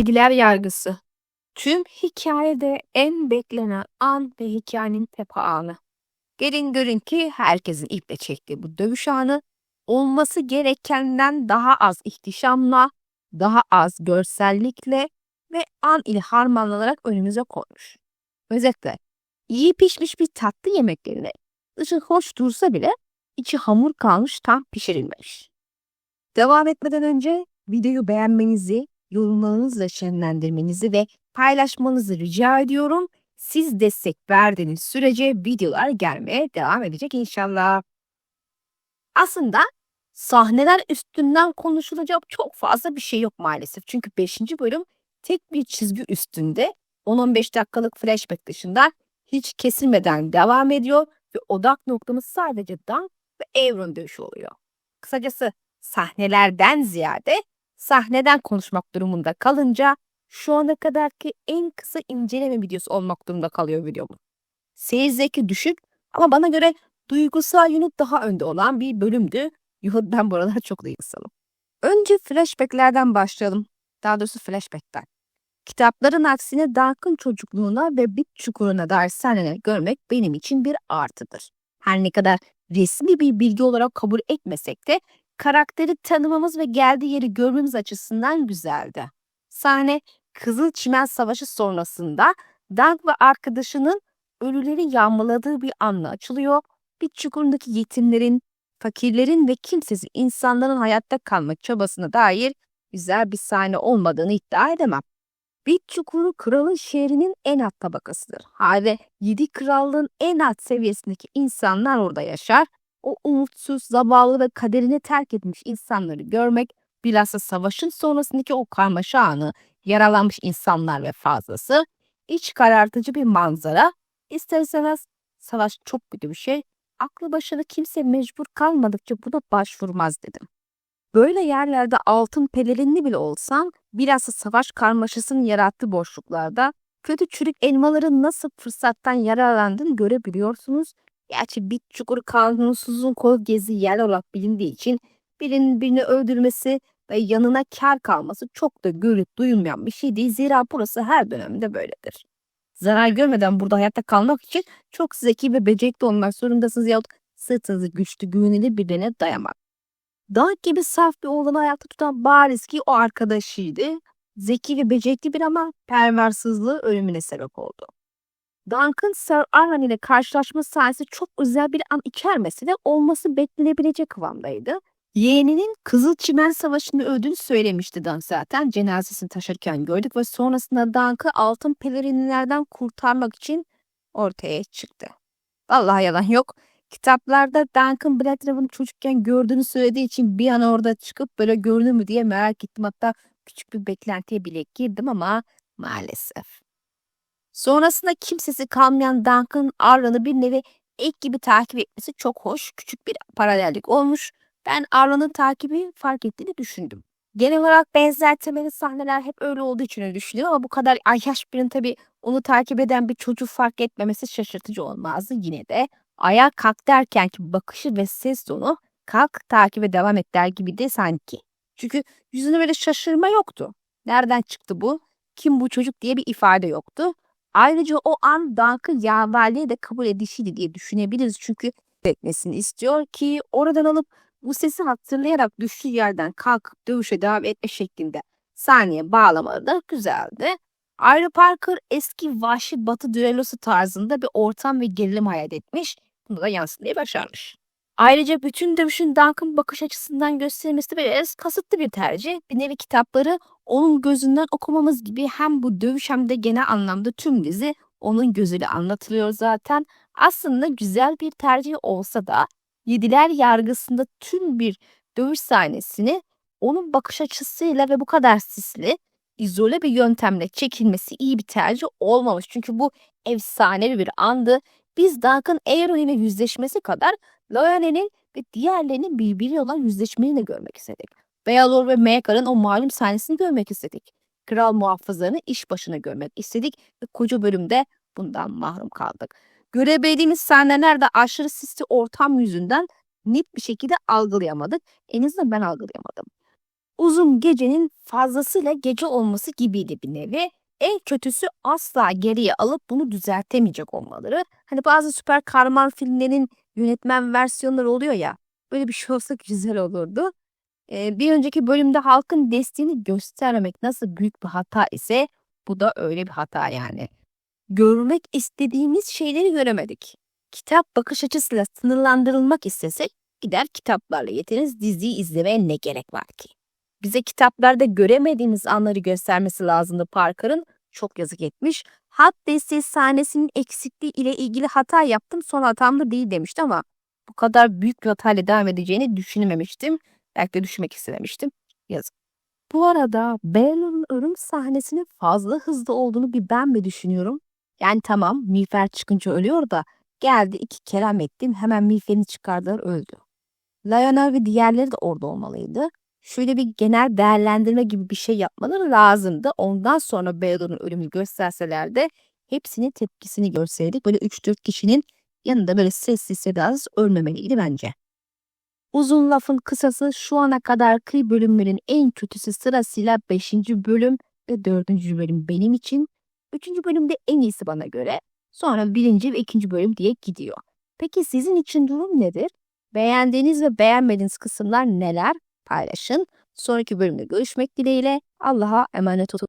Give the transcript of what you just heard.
Yediler yargısı. Tüm hikayede en beklenen an ve hikayenin tepe anı. Gelin görün ki herkesin iple çektiği bu dövüş anı olması gerekenden daha az ihtişamla, daha az görsellikle ve an ile harmanlanarak önümüze konmuş. Özetle iyi pişmiş bir tatlı yemeklerine dışı hoş dursa bile içi hamur kalmış tam pişirilmemiş. Devam etmeden önce videoyu beğenmenizi, yorumlarınızla şenlendirmenizi ve paylaşmanızı rica ediyorum. Siz destek verdiğiniz sürece videolar gelmeye devam edecek inşallah. Aslında sahneler üstünden konuşulacak çok fazla bir şey yok maalesef. Çünkü 5. bölüm tek bir çizgi üstünde 10-15 dakikalık flashback dışında hiç kesilmeden devam ediyor ve odak noktamız sadece Dunk ve Avron dövüşü oluyor. Kısacası sahnelerden ziyade sahneden konuşmak durumunda kalınca şu ana kadarki en kısa inceleme videosu olmak durumunda kalıyor videomun. Seyir zevki düşük ama bana göre duygusal yönü daha önde olan bir bölümdü. Yuh ben buralar çok duygusalım. Önce flashbacklerden başlayalım. Daha doğrusu flashbackten. Kitapların aksine Dunk'ın çocukluğuna ve bit çukuruna dair sahneler görmek benim için bir artıdır. Her ne kadar resmi bir bilgi olarak kabul etmesek de karakteri tanımamız ve geldiği yeri görmemiz açısından güzeldi. Sahne Kızıl Çimen Savaşı sonrasında Dunk ve arkadaşının ölüleri yağmaladığı bir anla açılıyor. Bit çukurundaki yetimlerin, fakirlerin ve kimsesiz insanların hayatta kalma çabasına dair güzel bir sahne olmadığını iddia edemem. Bit çukuru kralın şehrinin en alt tabakasıdır. Hali yedi krallığın en alt seviyesindeki insanlar orada yaşar. O umutsuz, zavallı ve kaderini terk etmiş insanları görmek, bilhassa savaşın sonrasındaki o karmaşa anı, yaralanmış insanlar ve fazlası, iç karartıcı bir manzara. İster istemez savaş çok kötü bir şey. Aklı başına kimse mecbur kalmadıkça buna başvurmaz dedim. Böyle yerlerde altın pelerinli bile olsan bilhassa savaş karmaşasının yarattığı boşluklarda kötü çürük elmaların nasıl fırsattan yararlandığını görebiliyorsunuz. Gerçi bit çukuru kanunsuzun kol gezi yer olarak bilindiği için birinin birini öldürmesi ve yanına kar kalması çok da görüp duyulmayan bir şey değil. Zira burası her dönemde böyledir. Zarar görmeden burada hayatta kalmak için çok zeki ve becerikli olmak zorundasınız yahut sırtınızı güçlü güvenilir birine dayamak. Dağ gibi saf bir oğlanı ayakta tutan bariz ki o arkadaşıydı. Zeki ve becerikli bir ama perversizliği ölümüne sebep oldu. Duncan Sir Arlan ile karşılaşma sahnesi çok özel bir an içermesi de olması beklenebilecek kıvamdaydı. Yeğeninin Kızıl Çimen Savaşı'nda öldüğünü söylemişti Dan zaten. Cenazesini taşırken gördük ve sonrasında Dunk'ı altın pelerinlerden kurtarmak için ortaya çıktı. Vallahi yalan yok. Kitaplarda Duncan Blackthorn'u çocukken gördüğünü söylediği için bir an orada çıkıp böyle görünür mü diye merak ettim. Hatta küçük bir beklentiye bile girdim ama maalesef. Sonrasında kimsesi kalmayan Duncan Arlan'ı bir nevi ek gibi takip etmesi çok hoş. Küçük bir paralellik olmuş. Ben Arlan'ın takibi fark ettiğini düşündüm. Genel olarak benzer temeli sahneler hep öyle olduğu için düşünüyorum ama bu kadar ayyaş birinin tabii onu takip eden bir çocuk fark etmemesi şaşırtıcı olmazdı. Yine de ayağa kalk derken ki bakışı ve ses tonu kalk takibe devam et der gibi de sanki. Çünkü yüzünde böyle şaşırma yoktu. Nereden çıktı bu? Kim bu çocuk diye bir ifade yoktu. Ayrıca o an Dunk'ın yaverliğe de kabul edişiydi diye düşünebiliriz. Çünkü etmesini istiyor ki oradan alıp bu sesi hatırlayarak düştüğü yerden kalkıp dövüşe devam etme şeklinde saniye bağlamaları da güzeldi. Ayrı Parker eski vahşi batı düellosu tarzında bir ortam ve gerilim hayal etmiş. Bunu da yansıtmayı başarmış. Ayrıca bütün dövüşün Duncan bakış açısından gösterilmesi biraz kasıtlı bir tercih. Bir nevi kitapları onun gözünden okumamız gibi hem bu dövüş hem de genel anlamda tüm dizi onun gözüyle anlatılıyor zaten. Aslında güzel bir tercih olsa da Yediler yargısında tüm bir dövüş sahnesini onun bakış açısıyla ve bu kadar sisli, izole bir yöntemle çekilmesi iyi bir tercih olmamış. Çünkü bu efsanevi bir andı. Biz Duncan Aaron ile yüzleşmesi kadar Lyanne'nin ve diğerlerinin birbiriyle olan yüzleşmeni de görmek istedik. Bealor ve Meagar'ın o malum sahnesini görmek istedik. Kral muhafızlarını iş başına görmek istedik ve koca bölümde bundan mahrum kaldık. Görebildiğimiz sahnelerde aşırı sisli ortam yüzünden net bir şekilde algılayamadık. En azından ben algılayamadım. uzun gecenin fazlasıyla gece olması gibiydi bir nevi. En kötüsü asla geriye alıp bunu düzeltemeyecek olmaları. Hani bazı süper kahraman filmlerin yönetmen versiyonları oluyor ya. Böyle bir şey olsa güzel olurdu. Ee, bir önceki bölümde halkın desteğini göstermemek nasıl büyük bir hata ise bu da öyle bir hata yani. Görmek istediğimiz şeyleri göremedik. Kitap bakış açısıyla sınırlandırılmak istesek gider kitaplarla yeteriz diziyi izlemeye ne gerek var ki? Bize kitaplarda göremediğimiz anları göstermesi lazımdı Parker'ın. Çok yazık etmiş. Hat desteği sahnesinin eksikliği ile ilgili hata yaptım son hatam da değil demişti ama bu kadar büyük bir hatayla devam edeceğini düşünmemiştim. Belki de düşünmek istememiştim. Yazık. Bu arada Bella'nın ölüm sahnesinin fazla hızlı olduğunu bir ben mi düşünüyorum? Yani tamam miğfer çıkınca ölüyor da geldi iki kelam ettim hemen miğferini çıkardılar öldü. Lionel ve diğerleri de orada olmalıydı. Şöyle bir genel değerlendirme gibi bir şey yapmaları lazımdı. Ondan sonra Bella'nın ölümünü gösterseler de hepsinin tepkisini görseydik. Böyle 3-4 kişinin yanında böyle sessiz sedasız ölmemeliydi bence. Uzun lafın kısası şu ana kadarki bölümlerin en kötüsü sırasıyla 5. bölüm ve 4. bölüm benim için. 3. bölümde en iyisi bana göre. Sonra 1. ve 2. bölüm diye gidiyor. Peki sizin için durum nedir? Beğendiğiniz ve beğenmediğiniz kısımlar neler? Paylaşın. Sonraki bölümde görüşmek dileğiyle. Allah'a emanet olun.